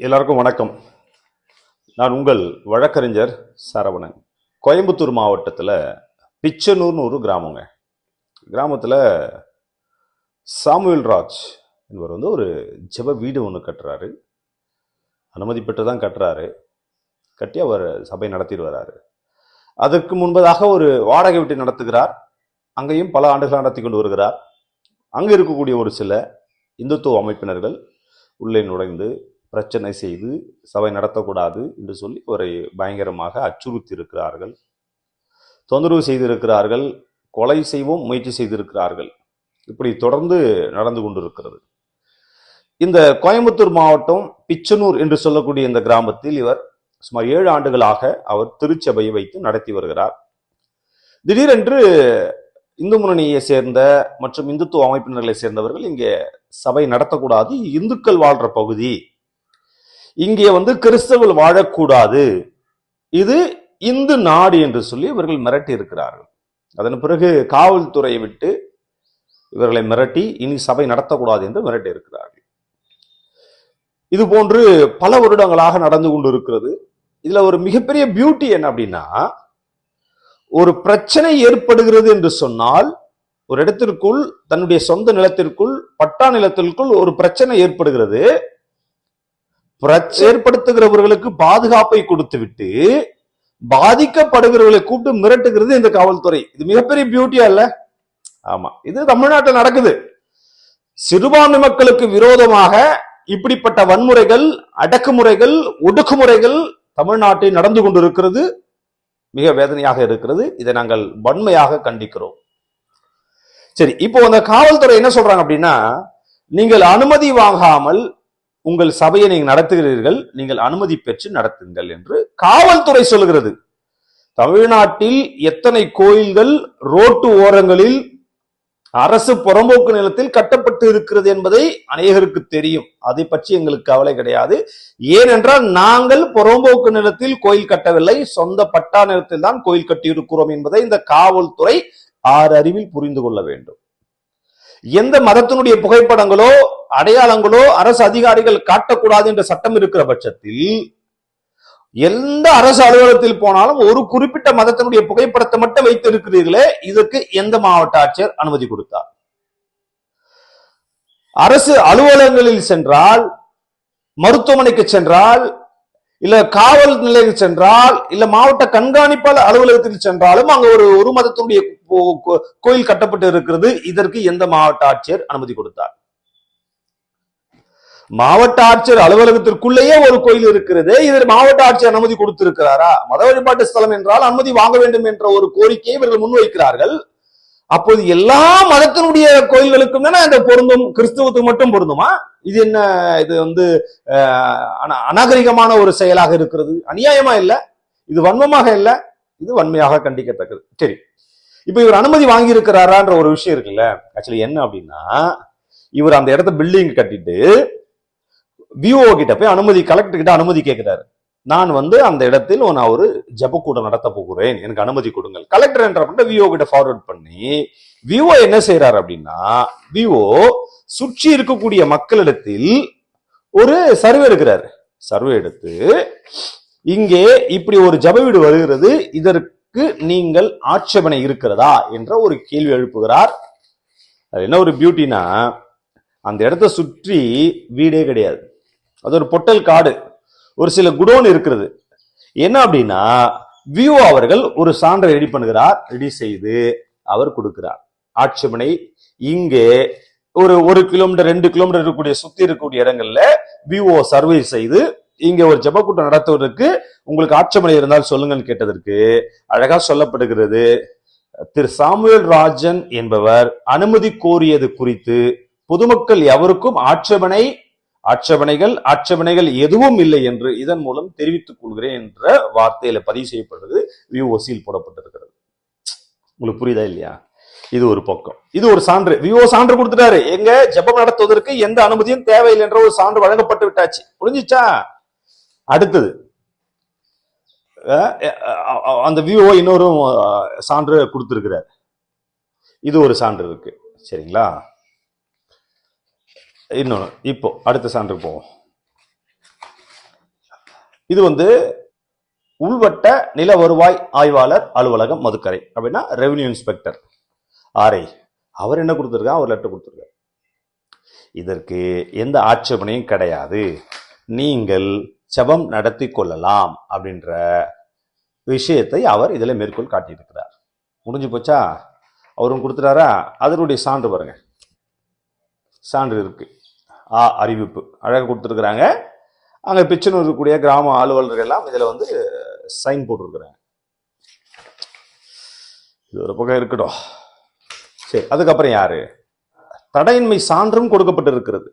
எல்லாருக்கும் வணக்கம். நான் உங்கள் வழக்கறிஞர் சரவணன். கோயம்புத்தூர் மாவட்டத்தில் பிச்சனூர்னு ஒரு கிராமங்க. கிராமத்தில் சாமுவேல் ராஜ் என்பவர் வந்து ஒரு ஜெப வீடு ஒன்று கட்டுறாரு. அனுமதி பெற்று தான் கட்டுறாரு. கட்டி அவர் சபை நடத்திட்டு வராரு. அதற்கு முன்பதாக ஒரு வாடகை விட்டு நடத்துகிறார். அங்கேயும் பல ஆண்டுகளாக நடத்தி கொண்டு வருகிறார். அங்கே இருக்கக்கூடிய ஒரு சில இந்துத்துவ அமைப்பினர்கள் உள்ளே நுழைந்து பிரச்சனை செய்து சபை நடத்தக்கூடாது என்று சொல்லி அவரை பயங்கரமாக அச்சுறுத்தி இருக்கிறார்கள் தொந்தரவு செய்திருக்கிறார்கள். கொலை செய்வோம் முயற்சி செய்திருக்கிறார்கள். இப்படி தொடர்ந்து நடந்து கொண்டிருக்கிறது. இந்த கோயம்புத்தூர் மாவட்டம் பிச்சனூர் என்று சொல்லக்கூடிய இந்த கிராமத்தில் இவர் சுமார் ஏழு ஆண்டுகளாக அவர் திருச்சபையை வைத்து நடத்தி வருகிறார். திடீரென்று இந்து முன்னணியை சேர்ந்த மற்றும் இந்துத்துவ அமைப்பினர்களை சேர்ந்தவர்கள் இங்கே சபை நடத்தக்கூடாது. இந்துக்கள் வாழ்ற பகுதி இங்கே வந்து கிறிஸ்தவர்கள் வாழக்கூடாது. இது இந்து நாடு என்று சொல்லி இவர்கள் மிரட்டி இருக்கிறார்கள். அதன் பிறகு காவல்துறையை விட்டு இவர்களை மிரட்டி இனி சபை நடத்தக்கூடாது என்று மிரட்டி இருக்கிறார்கள். இது போன்று பல வருடங்களாக நடந்து கொண்டு இருக்கிறது. இதுல ஒரு மிகப்பெரிய பியூட்டி என்ன அப்படின்னா ஒரு பிரச்சனை ஏற்படுகிறது என்று சொன்னால் ஒரு இடத்திற்குள் தன்னுடைய சொந்த நிலத்திற்குள் பட்டா நிலத்திற்குள் ஒரு பிரச்சனை ஏற்படுகிறது. ஏற்படுத்துகிறவர்களுக்கு பாதுகாப்பை கொடுத்துவிட்டு பாதிக்கப்படுகிறவர்களை கூப்பிட்டு மிரட்டுகிறது இந்த காவல்துறை. இது மிகப்பெரிய பியூட்டியா இல்ல? ஆமா. இது தமிழ்நாட்டில் நடக்குது. சிறுபான்மை மக்களுக்கு விரோதமாக இப்படிப்பட்ட வன்முறைகள் அடக்குமுறைகள் ஒடுக்குமுறைகள் தமிழ்நாட்டில் நடந்து கொண்டிருக்கிறது. மிக வேதனையாக இருக்கிறது. இதை நாங்கள் வன்மையாக கண்டிக்கிறோம். சரி இப்போ அந்த காவல்துறை என்ன சொல்றாங்க அப்படின்னா நீங்கள் அனுமதி வாங்காமல் உங்கள் சபையை நீங்கள் நடத்துகிறீர்கள் நீங்கள் அனுமதி பெற்று நடத்துங்கள் என்று காவல்துறை சொல்லுகிறது. தமிழ்நாட்டில் எத்தனை கோயில்கள் ரோட்டு ஓரங்களில் அரசு புறம்போக்கு நிலத்தில் கட்டப்பட்டு இருக்கிறது என்பதை அநேகருக்கு தெரியும். அதை பற்றி எங்களுக்கு கவலை கிடையாது. ஏனென்றால் நாங்கள் புறம்போக்கு நிலத்தில் கோயில் கட்டவில்லை. சொந்த பட்டா நிலத்தில் தான் கோயில் கட்டியிருக்கிறோம் என்பதை இந்த காவல்துறை ஆறு அறிவில் புரிந்து கொள்ள வேண்டும். எந்த மதத்தினுடைய புகைப்படங்களோ அடையாளங்களோ அரசு அதிகாரிகள் காட்டக்கூடாது என்ற சட்டம் இருக்கிற பட்சத்தில் எந்த அரசு அலுவலகத்தில் போனாலும் ஒரு குறிப்பிட்ட மதத்தினுடைய புகைப்படத்தை மட்டும் வைத்து இருக்கிறீர்களே இதற்கு எந்த மாவட்ட ஆட்சியர் அனுமதி கொடுத்தார்? அரசு அலுவலகங்களில் சென்றால் மருத்துவமனைக்கு சென்றால் இல்ல காவல் நிலையம் சென்றால் இல்ல மாவட்ட கண்காணிப்பாளர் அலுவலகத்தில் சென்றாலும் அங்க ஒரு ஒரு மதத்தினுடைய கோயில் கட்டப்பட்டு இருக்கிறது. இதற்கு எந்த மாவட்ட ஆட்சியர் அனுமதி கொடுத்தார்? மாவட்ட ஆட்சியர் அலுவலகத்திற்குள்ளேயே ஒரு கோயில் இருக்கிறது. இதில் மாவட்ட ஆட்சியர் அனுமதி கொடுத்திருக்கிறாரா? மத வழிபாட்டு ஸ்தலம் என்றால் அனுமதி வாங்க வேண்டும் என்ற ஒரு கோரிக்கையை இவர்கள் முன்வைக்கிறார்கள். அப்போது எல்லா மதத்தினுடைய கோயில்களுக்கும் தானே அந்த பொருந்தும்? கிறிஸ்துவத்துக்கு மட்டும் பொருந்துமா? இது என்ன இது வந்து அநாகரிகமான ஒரு செயலாக இருக்கிறது. அநியாயமா இல்ல? இது வன்மமாக இல்ல? இது வன்மையாக கண்டிக்கத்தக்கது. சரி. இப்போ இவர் அனுமதி வாங்கியிருக்கிறாரான்ற ஒரு விஷயம் இருக்குல்ல? ஆக்சுவலி என்ன அப்படின்னா இவர் அந்த இடத்த பில்டிங் கட்டிட்டு விஓ கிட்ட போய் அனுமதி கலெக்டர் கிட்ட அனுமதி கேட்கிறாரு நான் வந்து அந்த இடத்தில் நான் ஒரு ஜபக்கூடம் நடத்த போகிறேன். எனக்கு அனுமதி கொடுங்கள். கலெக்டர் என்ற விஓ கிட்ட ஃபார்வர்ட் பண்ணி விஓ என்ன செய்யறாரு அப்படின்னா விஓ சுற்றி இருக்கக்கூடிய மக்களிடத்தில் ஒரு சர்வே எடுக்கிறாரு. சர்வே எடுத்து இங்கே இப்படி ஒரு ஜப வீடு வருகிறது. இதற்கு நீங்கள் ஆட்சேபனை இருக்கிறதா என்ற ஒரு கேள்வி எழுப்புகிறார். அது என்ன ஒரு பியூட்டினா அந்த இடத்த சுற்றி வீடே கிடையாது. அது ஒரு பொட்டல் காடு. ஒரு சில குடோன் இருக்கிறது. என்ன அப்படின்னா வியூ அவர்கள் ஒரு சான்றை ரெடி பண்ணுகிறார் ரெடி செய்து அவர் கொடுக்கிறார். ஆட்சேபனை இங்கே ஒரு ஒரு கிலோமீட்டர் ரெண்டு கிலோமீட்டர் இருக்கக்கூடிய சுத்தி இருக்கக்கூடிய இடங்கள்ல விஓ சர்வே செய்து இங்க ஒரு ஜெபக்கூட்டம் நடத்துவதற்கு உங்களுக்கு ஆட்சேபனை இருந்தால் சொல்லுங்கன்னு கேட்டதற்கு அழகா சொல்லப்படுகிறது. திரு சாமுவேல் ராஜன் என்பவர் அனுமதி கோரியது குறித்து பொதுமக்கள் எவருக்கும் ஆட்சேபனை ஆட்சேபனைகள் ஆட்சேபனைகள் எதுவும் இல்லை என்று இதன் மூலம் தெரிவித்துக் கொள்கிறேன் என்ற வார்த்தையில பதிவு செய்யப்படுறது விஓசியில் போடப்பட்டிருக்கிறது. உங்களுக்கு புரியுதா இல்லையா? இது ஒரு பக்கம். இது ஒரு சான்று. விஓ சான்று கொடுத்துட்டாரு. எங்க ஜபம் நடத்துவதற்கு எந்த அனுமதியும் தேவையில்லை என்ற ஒரு சான்று வழங்கப்பட்டு விட்டாச்சு. புரிஞ்சுச்சா? அடுத்தது அந்த வியூவை இன்னொரு சான்று கொடுத்துருக்கிறார். இது ஒரு சான்று இருக்கு. சரிங்களா? இன்னொன்று இப்போ அடுத்த சான்று போவோம். இது வந்து உள்வட்ட நில வருவாய் ஆய்வாளர் அலுவலகம் மதுக்கரை. அப்படின்னா ரெவென்யூ இன்ஸ்பெக்டர் ஆர்ஐ அவர் என்ன கொடுத்துருக்காரு? அவர் லெட்டர் கொடுத்துருக்கார். இதற்கு எந்த ஆட்சேபனையும் கிடையாது. நீங்கள் ஜெபம் நடத்தி கொள்ளலாம் அப்படின்ற விஷயத்தை அவர் இதில் மேற்கோள் காட்டியிருக்கிறார். முடிஞ்சு போச்சா? அவரும் கொடுத்துட்டாரா? அதனுடைய சான்று பாருங்க. சான்று இருக்கு. ஆ அறிவிப்பு. அழகாக கொடுத்துருக்குறாங்க. அங்கே பிச்சனூர் இருக்கக்கூடிய கிராம அலுவலர்கள் எல்லாம் இதில் வந்து சைன் போட்டிருக்கிறாங்க. இது ஒரு பக்கம் இருக்கட்டும். சரி அதுக்கப்புறம் யாரு? தடையின்மை சான்றும் கொடுக்கப்பட்டிருக்கிறது.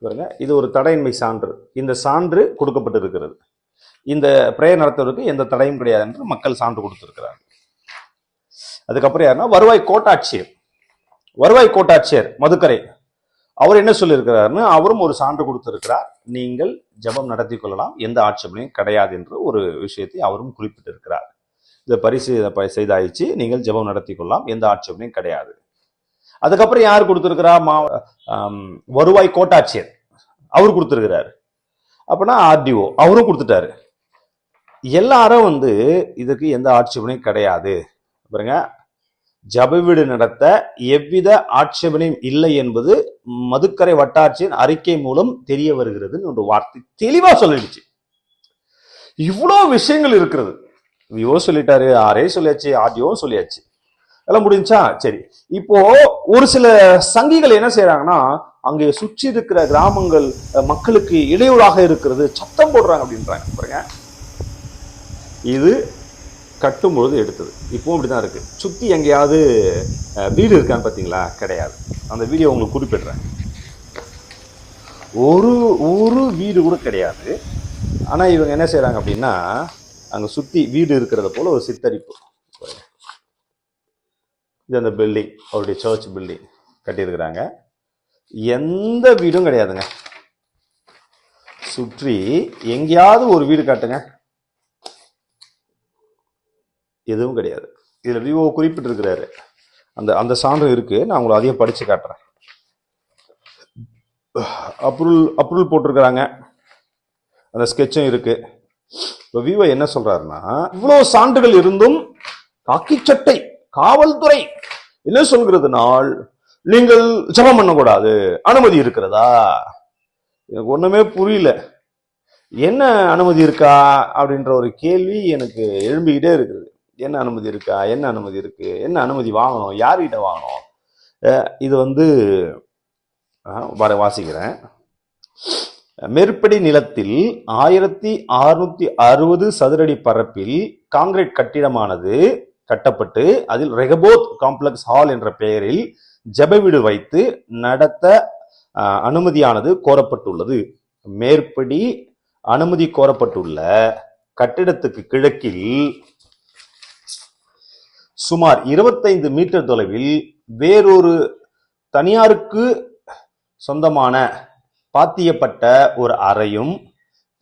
பாருங்க. இது ஒரு தடையின்மை சான்று. இந்த சான்று கொடுக்கப்பட்டிருக்கிறது. இந்த பிரேயர் நடத்துவதற்கு எந்த தடையும் கிடையாது என்று மக்கள் சான்று கொடுத்திருக்கிறார் அதுக்கப்புறம் யாருன்னா வருவாய் கோட்டாட்சியர். வருவாய் கோட்டாட்சியர் மதுக்கரை. அவர் என்ன சொல்லியிருக்கிறாருன்னு அவரும் ஒரு சான்று கொடுத்திருக்கிறார். நீங்கள் ஜெபம் நடத்தி கொள்ளலாம். எந்த ஆட்சேபனையும் கிடையாது என்று ஒரு விஷயத்தை அவரும் குறிப்பிட்டிருக்கிறார். இதை பரிசு ப- செய்தாயிச்சு நீங்கள் ஜெபம் நடத்தி கொள்ளலாம். எந்த ஆட்சேபனையும் கிடையாது. அதுக்கப்புறம் யார் கொடுத்துருக்கிறா? மா வருவாய் கோட்டாட்சியர். அவர் கொடுத்திருக்கிறார். அப்படின்னா ஆர்டிஓ அவரும் கொடுத்துட்டாரு. எல்லாரும் வந்து இதுக்கு எந்த ஆட்சேபனையும் கிடையாது. பாருங்க ஜபவீடு நடத்த எவ்வித ஆட்சேபனையும் இல்லை என்பது மதுக்கரை வட்டாட்சியின் அறிக்கை மூலம் தெரிய வருகிறதுன்னு ஒரு வார்த்தை தெளிவா சொல்லிடுச்சு. இவ்வளோ விஷயங்கள் இருக்கிறது. விவோ சொல்லிட்டாரு ஆரே சொல்லியாச்சு ஆடியோவும் சொல்லியாச்சு. எல்லாம் முடிஞ்சா? சரி. இப்போ ஒரு சில சங்கிகள் என்ன செய்யறாங்கன்னா அங்கே சுற்றி இருக்கிற கிராமங்கள் மக்களுக்கு இடையூறாக இருக்கிறது சத்தம் போடுறாங்க அப்படின்றாங்க. பாருங்க. இது கட்டும்பொழுது எடுத்தது. இப்பவும் அப்படிதான் இருக்கு. சுத்தி எங்கேயாவது வீடு இருக்கான்னு பாத்தீங்களா? கிடையாது. அந்த வீடியோ உங்களுக்கு குறிப்பிடுறேன். ஒரு ஒரு வீடு கூட கிடையாது. ஆனா இவங்க என்ன செய்யறாங்க அப்படின்னா அங்க சுத்தி வீடு இருக்கிறத போல ஒரு சித்தரிப்பு. இது அந்த பில்டிங் அவருடைய சர்ச் பில்டிங் கட்டியிருக்கிறாங்க. எந்த வீடும் கிடையாதுங்க. சுற்றி எங்கேயாவது ஒரு வீடு காட்டுங்க. எதுவும் கிடையாது. இதில் விவோ குறிப்பிட்டிருக்கிறாரு. அந்த அந்த சான்று இருக்குது நான் உங்களை அதையும் படித்து காட்டுறேன். அப்ரூவல் அப்ரூவல் போட்டிருக்கிறாங்க. அந்த ஸ்கெட்சும் இருக்குது இப்போ விவோ என்ன சொல்கிறாருன்னா இவ்வளோ சான்றுகள் இருந்தும் காக்கி சட்டை. காவல்துறை என்ன சொல்கிறதுனால் நீங்கள் ஜபம் பண்ணக்கூடாது. அனுமதி இருக்கிறதா? எனக்கு ஒண்ணுமே புரியல. என்ன அனுமதி இருக்கா? அப்படின்ற ஒரு கேள்வி எனக்கு எழும்பிக்கிட்டே இருக்குது. என்ன அனுமதி இருக்கா? என்ன அனுமதி இருக்கு? என்ன அனுமதி வாங்கணும்? யார்கிட்ட வாங்கணும்? இது வந்து வர வாசிக்கிறேன். மேற்படி நிலத்தில் ஆயிரத்தி அறுநூத்தி அறுபது சதுரடி பரப்பில் காங்கிரீட் கட்டிடமானது கட்டப்பட்டு அதில் ரெகபோத் காம்ப்ளெக்ஸ் ஹால் என்ற பெயரில் ஜப வீடு வைத்து நடத்த அனுமதியானது கோரப்பட்டுள்ளது. மேற்படி அனுமதி கோரப்பட்டுள்ள கட்டிடத்துக்கு கிழக்கில் சுமார் 25 மீட்டர் தொலைவில் வேறொரு தனியாருக்கு சொந்தமான பாத்தியப்பட்ட ஒரு அறையும்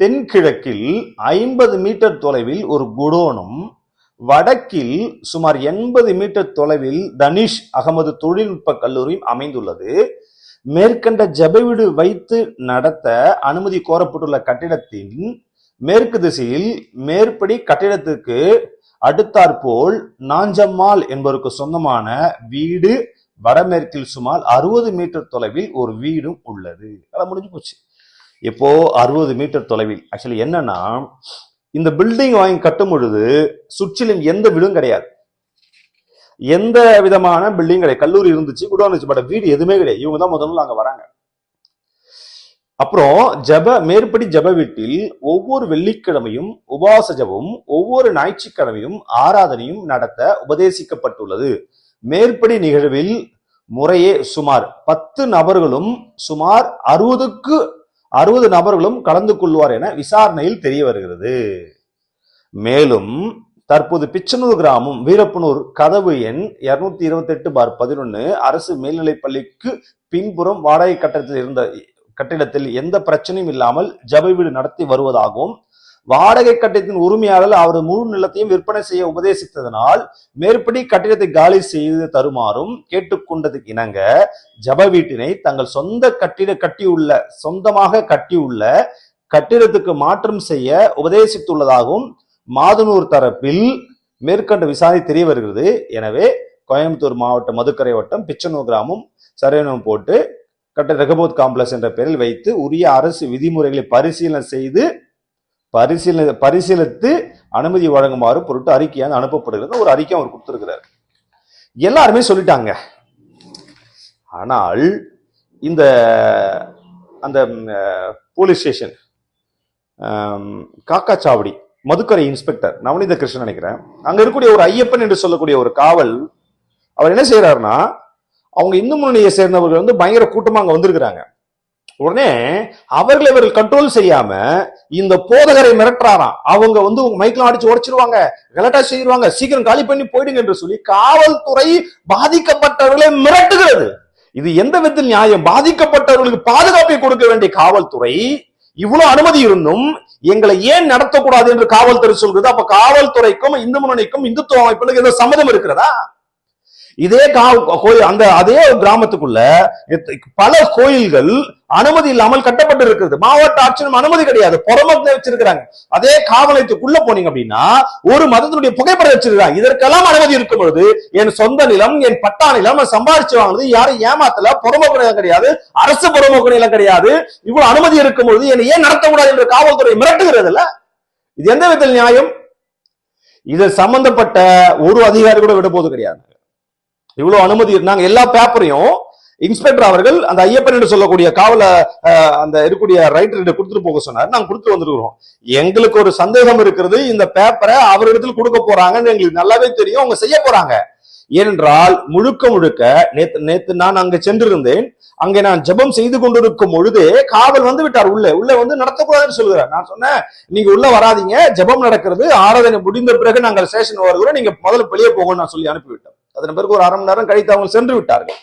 தென்கிழக்கில் ஐம்பது மீட்டர் தொலைவில் ஒரு குடோனும் வடக்கில் சுமார் எண்பது மீட்டர் தொலைவில் தனிஷ் அகமது தொழில்நுட்ப கல்லூரியும் அமைந்துள்ளது. மேற்கண்ட ஜபவீடு வைத்து நடத்த அனுமதி கோரப்பட்டுள்ள கட்டிடத்தின் மேற்கு திசையில் மேற்படி கட்டிடத்துக்கு அடுத்தாற்போல் நாஞ்சம்மாள் என்பவருக்கு சொந்தமான வீடு வடமேற்கில் சுமார் அறுபது மீட்டர் தொலைவில் ஒரு வீடும் உள்ளது. அதெல்லாம் முடிஞ்சு போச்சு. இப்போ அறுபது மீட்டர் தொலைவில்? ஆக்சுவலி என்னன்னா இந்த பில்டிங் வாங்கி கட்டும் பொழுது சுற்றிலும் எந்த வீடும் கிடையாது. எந்த விதமான பில்டிங் கிடையாது. கல்லூரி இருந்துச்சு குடோன் இருந்துச்சு பட் வீடு எதுவுமே கிடையாது. இவங்க தான் முதல்ல அங்கே வராங்க. அப்புறம் ஜப மேற்படி ஜப வீட்டில் ஒவ்வொரு வெள்ளிக்கிழமையும் உபவாச ஜபமும் ஒவ்வொரு ஞாயிற்றுக்கிழமையும் ஆராதனையும் நடத்த உபதேசிக்கப்பட்டுள்ளது. மேற்படி நிகழ்வில் முறையே சுமார் பத்து நபர்களும் சுமார் அறுபதுக்கு அறுபது நபர்களும் கலந்து கொள்வார் என விசாரணையில் தெரிய வருகிறது. மேலும் தற்போது பிச்சனூர் கிராமம் வீரப்பனூர் கதவு எண் இருநூத்தி இருபத்தி எட்டு பார் பதினொன்னு அரசு மேல்நிலைப் பள்ளிக்கு பின்புறம் வாடகை கட்டடத்தில் இருந்த கட்டிடத்தில் எந்த பிரச்சனையும் இல்லாமல் ஜபை வீடு நடத்தி வருவதாகவும் வாடகை கட்டிடத்தின் உரிமையாளர் அவரது முழு நிலத்தையும் விற்பனை செய்ய உபதேசித்ததனால் மேற்படி கட்டிடத்தை காலி செய்து தருமாறும் கேட்டுக்கொண்டதுக்கு இணங்க ஜப வீட்டினை தங்கள் சொந்த கட்டிட கட்டியுள்ள சொந்தமாக கட்டியுள்ள கட்டிடத்துக்கு மாற்றம் செய்ய உபதேசித்துள்ளதாகவும் மாதனூர் தரப்பில் மேற்கண்ட விசாரணை தெரிய வருகிறது. எனவே கோயம்புத்தூர் மாவட்ட மதுக்கரை வட்டம் பிச்சனூர் கிராமம் சரவணம் போட்டு கட்ட ரகபோத் காம்ப்ளெக்ஸ் என்ற பெயரில் வைத்து உரிய அரசு விதிமுறைகளை பரிசீலனை செய்து பரிசீலனை பரிசீலித்து அனுமதி வழங்குமாறு பொருட்டு அறிக்கையாக அனுப்பப்படுகிறது. ஒரு அறிக்கை அவர் கொடுத்துருக்கிறார். எல்லாருமே சொல்லிட்டாங்க. ஆனால் இந்த அந்த police station Kakkachavadi Madukkarai inspector Navaneetha Krishnan நினைக்கிறேன் அங்க இருக்கக்கூடிய ஒரு ஐயப்பன் என்று சொல்லக்கூடிய ஒரு காவல் அவர் என்ன செய்யறாருன்னா அவங்க இந்து முன்னணியை சேர்ந்தவர்கள் வந்து பயங்கர கூட்டமா அங்க வந்திருக்கிறாங்க. உடனே அவர்கள் இவர்கள் கண்ட்ரோல் செய்யாம இந்த போதகரை மிரட்டுறாராம். அவங்க வந்து உங்க மைக்லாம் அடிச்சு உடைச்சிருவாங்க. கலட்டா செய்வாங்க சீக்கிரம் காலி பண்ணி போயிடுங்க என்று சொல்லி காவல்துறை பாதிக்கப்பட்டவர்களை மிரட்டுகிறது. இது எந்த விதத்தில் நியாயம்? பாதிக்கப்பட்டவர்களுக்கு பாதுகாப்பை கொடுக்க வேண்டிய காவல்துறை இவ்வளவு அனுமதி இருந்தும் எங்களை ஏன் நடத்தக்கூடாது என்று காவல்துறை சொல்கிறது? அப்ப காவல்துறைக்கும் இந்து முன்னணிக்கும் இந்துத்துவ அமைப்புகளுக்கு ஏதோ சம்மதம் இருக்கிறதா? இதே கோயில் அந்த அதே கிராமத்துக்குள்ள பல கோயில்கள் அனுமதி இல்லாமல் கட்டப்பட்டு இருக்கிறது மாவட்ட ஆட்சியும் அனுமதி கிடையாது. புறமத்தை வச்சிருக்கிறாங்க. அதே காவலத்துக்குள்ள போனீங்க அப்படின்னா ஒரு மதத்தினுடைய புகைப்படம் வச்சிருக்காங்க இதற்கெல்லாம் அனுமதி இருக்கும் பொழுது என் சொந்த நிலம் என் பட்டா நிலம் நான் சம்பாதிச்சு யாரும் ஏமாத்தல புறமோக்கு நிலம் கிடையாது. அரசு புறமோக்கு நிலம் கிடையாது. இவ்வளவு அனுமதி இருக்கும் பொழுது என்னை ஏன் நடத்தக்கூடாது என்று காவல்துறை மிரட்டுகிறது இல்ல இது எந்த விதத்தில் நியாயம்? இது சம்பந்தப்பட்ட ஒரு அதிகாரி கூட விட போது கிடையாது. இவ்வளவு அனுமதி நாங்க எல்லா பேப்பரையும் இன்ஸ்பெக்டர் அவர்கள் அந்த ஐயப்பன் என்று சொல்லக்கூடிய காவல அந்த இருக்கக்கூடிய ரைட்டர் கொடுத்துட்டு போக சொன்னார். நாங்க கொடுத்துட்டு வந்துருக்கிறோம். எங்களுக்கு ஒரு சந்தேகம் இருக்கிறது இந்த பேப்பரை அவரிடத்தில் கொடுக்க போறாங்கன்னு எங்களுக்கு நல்லாவே தெரியும் அவங்க செய்ய போறாங்க. ஏனென்றால் முழுக்க முழுக்க நேத்து நேத்து நான் அங்க சென்றிருந்தேன். அங்கே நான் ஜெபம் செய்து கொண்டிருக்கும் பொழுதே காவல் வந்து விட்டார் உள்ளே. உள்ளே வந்து நடத்தக்கூடாதுன்னு சொல்லுகிறார். நான் சொன்னேன் நீங்க உள்ள வராதீங்க. ஜெபம் நடக்கிறது. ஆராதனை முடிந்த பிறகு நாங்கள் ஸ்டேஷன் வருகிறோம். நீங்க முதல்ல வெளியே போகணும்னு நான் சொல்லி அனுப்பிவிட்டோம் அதன் பிறகு ஒரு அரை மணி நேரம் கழித்து அவங்க சென்று விட்டார்கள்.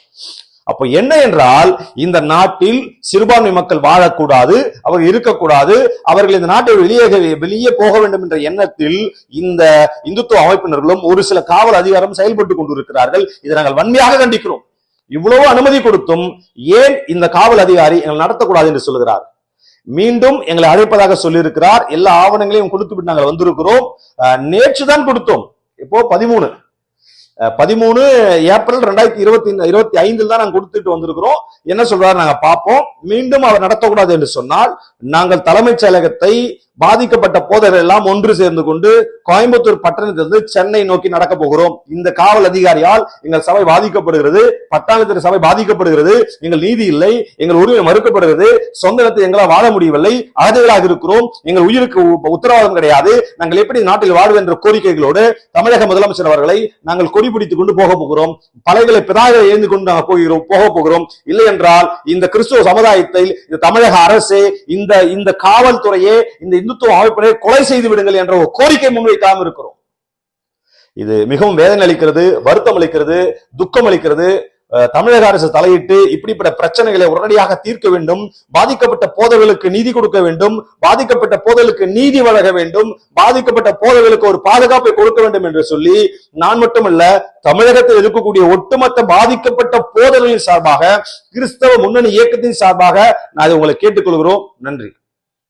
அப்போ என்ன என்றால் இந்த நாட்டில் சிறுபான்மை மக்கள் வாழக்கூடாது அவர் இருக்கக்கூடாது அவர்கள் இந்த நாட்டை வெளியே வெளியே போக வேண்டும் என்ற எண்ணத்தில் இந்த இந்துத்துவ அமைப்பினர்களும் ஒரு சில காவல் அதிகாரம் செயல்பட்டு கொண்டிருக்கிறார்கள். இதை நாங்கள் வன்மையாக கண்டிக்கிறோம். இவ்வளவு அனுமதி கொடுத்தும் ஏன் இந்த காவல் அதிகாரி எங்களை நடத்தக்கூடாது என்று சொல்லுகிறார்? மீண்டும் எங்களை அழைப்பதாக சொல்லியிருக்கிறார். எல்லா ஆவணங்களையும் கொடுத்து விட்டு நாங்கள் வந்திருக்கிறோம். அஹ், நேற்று தான் கொடுத்தோம். இப்போ பதிமூணு. பதிமூணு ஏப்ரல் ரெண்டாயிரத்தி இருபத்தி இருபத்தி ஐந்தில் தான் நாங்கள் கொடுத்துட்டு வந்திருக்கிறோம். என்ன சொல்றாரு நாங்கள் பார்ப்போம். மீண்டும் அவர் நடத்தக்கூடாது என்று சொன்னால் நாங்கள் தலைமைச் செயலகத்தை பாதிக்கப்பட்ட போதகர்கள் எல்லாம் ஒன்று சேர்ந்து கொண்டு கோயம்புத்தூர் பட்டணத்திலிருந்து சென்னை நோக்கி நடக்க போகிறோம். இந்த காவல் அதிகாரியால் எங்கள் சபை பாதிக்கப்படுகிறது. பட்டாளத்தின் சபை பாதிக்கப்படுகிறது. எங்கள் நீதி இல்லை. எங்கள் உரிமை மறுக்கப்படுகிறது. சொந்த இடத்தில் எங்களால் வாழ முடியவில்லை. அகதிகளாக இருக்கிறோம். எங்கள் உயிருக்கு உத்தரவாதம் கிடையாது. நாங்கள் எப்படி நாட்டில் வாழ்வு என்ற கோரிக்கைகளோடு தமிழக முதலமைச்சர் அவர்களை நாங்கள் கொடி பிடித்துக் கொண்டு போக போகிறோம். பலைகளை பிதாக ஏந்து கொண்டு நாங்கள் போகிறோம் போக போகிறோம். இல்லை என்றால் இந்த கிறிஸ்துவ சமுதாயத்தில் இந்த தமிழக அரசே இந்த இந்த காவல்துறையே இந்த இந்துத்துவ அமைப்பினை கொலை செய்து விடுங்கள் என்ற ஒரு கோரிக்கை முன்வைக்காம இருக்கிறோம். இது மிகவும் வேதனை அளிக்கிறது வருத்தம் அளிக்கிறது துக்கம் அளிக்கிறது. தமிழக அரசு தலையிட்டு இப்படிப்பட்ட பிரச்சனைகளை உடனடியாக தீர்க்க வேண்டும். பாதிக்கப்பட்ட போதவர்களுக்கு நீதி கொடுக்க வேண்டும். பாதிக்கப்பட்ட போதவர்களுக்கு நீதி வழங்க வேண்டும். பாதிக்கப்பட்ட போதவர்களுக்கு ஒரு பாதுகாப்பை கொடுக்க வேண்டும் என்று சொல்லி நான் மட்டுமல்ல தமிழகத்தில் இருக்கக்கூடிய ஒட்டுமொத்த பாதிக்கப்பட்ட போதவர்களின் சார்பாக கிறிஸ்தவ முன்னணி இயக்கத்தின் சார்பாக நான் இதை உங்களை கேட்டுக்கொள்கிறோம். நன்றி.